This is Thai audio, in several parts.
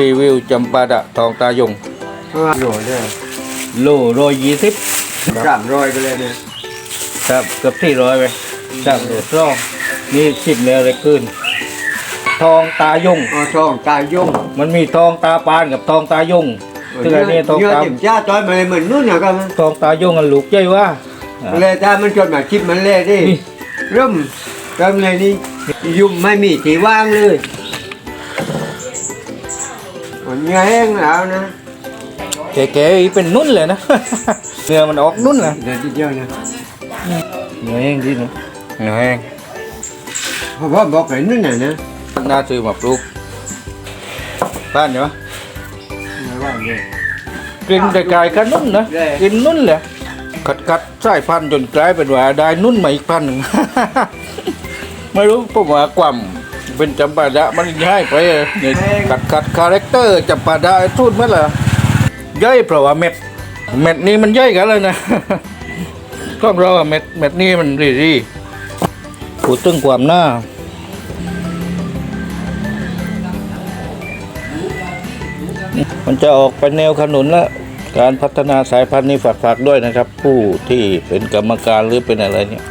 รีวิวจำปาดะทองตายงเพราะว่าโหลดเลยโลโรยยี่สิบสามร้อยไปเลยเนี่ยครับเกือบที่ร้อยไปสามโลร่องนี่ชิมแล้วเลยขึ้นทองตายงเอาทองตายยงมันมีทองตาปานกับทองตายงซึ่งอันนี้ทองเยอะตาจิ๋มจ้าต้อยมาเลยเหมือนนู่นนะครับทองตายงอันลูกใหญ่ว่าเลยถ้ามันจดหมายชิปมันเลยดินี่เริ่มเริ่มเลยนี่ยุ่มไม่มีที่ว่างเลย มันแห้งแล้วนะแก่ๆเป็นนุ่นเลยนะ เนื้อมันออกนุ่นเลยเดี๋ยวทีเดียวนะเนื้อแห้งดิเนาะเนื้อแห้งเพราะว่าบอกไอ้นู่นน่ะนะน่าซื้อมาปลูกบ้านเหรอไม่ว่างเลยกลิ่นไกลๆกันนุ่นนะแร่กลิ่นนุ่นเลยกัดกัดๆสายพันธุ์จนกลายเป็นว่าได้นุ่นมาอีกพันหนึ่งไม่รู้ผมว่ากว่ำ เป็นจำปาดะมันย้ายไปเนี่ยกัดกัดคาแรคเตอร์จำปาดะไอ้ทูดมั้ยล่ะย่อยเพราะว่าเม็ดเม็ดนี้มันย่อยกันเลยนะต้องเราเม็ดเม็ดนี้มันรีรีพูดถึงความหน้ามันจะออกไปแนวขนุนแล้วการพัฒนาสายพันธุ์นี้ฝากๆด้วยนะครับ ผู้ที่เป็นกรรมการหรือเป็นอะไรเนี่ย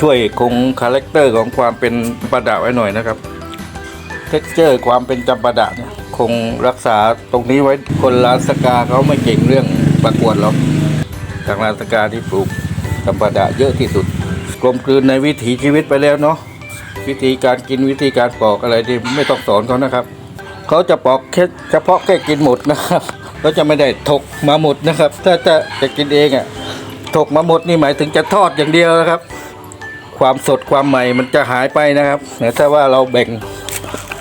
ช่วยคงคาแรคเตอร์ของความเป็นประดาไว้หน่อยนะครับเท็กเจอร์ความเป็นจำปาดะเนี่ยคงรักษาตรงนี้ไว้คนลานสกาเขาไม่เก่งเรื่องประกวดหรอกทางลานสกาที่ปลูกจำปาดะเยอะที่สุด กลมกลืนในวิถีชีวิตไปแล้วเนาะวิธีการกินวิธีการปอกอะไรนี่ไม่ต้องสอนเขานะครับเขาจะปอกแค่เฉพาะแค่กินหมดนะครับเขาจะไม่ได้ถกมาหมดนะครับ ถ้าจะจะกินเองอะ่ะถกมาหมดนี่หมายถึงจะทอดอย่างเดียวนะครับ ความสดความใหม่มันจะหายไปนะครับแต่ถ้าว่าเราแบ่ง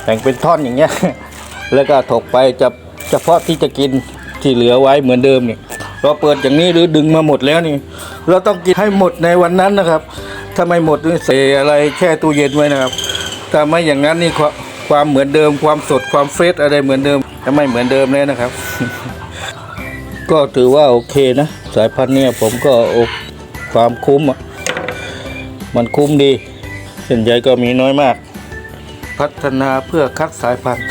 แบ่งเป็นท่อนอย่างเงี้ย แล้วก็ถกไปจะเฉพาะที่จะกินที่เหลือไว้เหมือนเดิมเนี่ยเราเปิดอย่างนี้หรือดึงมาหมดแล้วนี่ เราต้องกินให้หมดในวันนั้นนะครับ ถ้าไม่หมดนี่เสอะไรแช่ตู้เย็นไว้นะครับ ถ้าไม่อย่างนั้นนี่ความความเหมือนเดิม ความสดความเฟรชอะไรเหมือนเดิมจะไม่เหมือนเดิมเลยนะครับ ก็ถือว่าโอเคนะ สายพันธุ์เนี่ยผมก็ความคุ้มอะ มันคุ้มดี เส้นใยก็มีน้อยมาก พัฒนาเพื่อคัดสายพันธุ์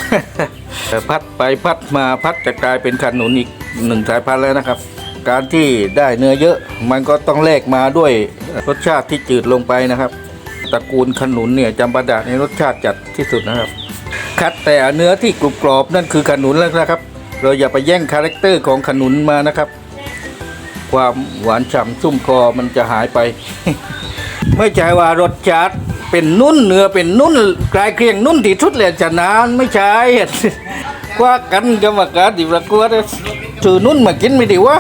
แต่พัดไปพัดมาพัดจะกลายเป็นขนุนอีกหนึ่งสายพันธุ์แล้วนะครับ การที่ได้เนื้อเยอะ มันก็ต้องแลกมาด้วยรสชาติที่จืดลงไปนะครับตระกูลขนุนเนี่ยจำปาดะในรสชาติจัดที่สุดนะครับคัดแต่เนื้อที่กรุบกรอบนั่นคือขนุนแล้วนะครับ เราอย่าไปแย่งคาแรคเตอร์ของขนุนมานะครับ ความหวานฉ่ำซุ่มคอมันจะหายไป ไม่ใช่ว่ารสจัดเป็นนุ่นเนื้อเป็นนุ่นกลายเกลียงนุ่นที่สุดเลยจะนานไม่ใช่ว่ากันกรรมการดีประกวดซื้อนุ่นมากินไม่ดีว่า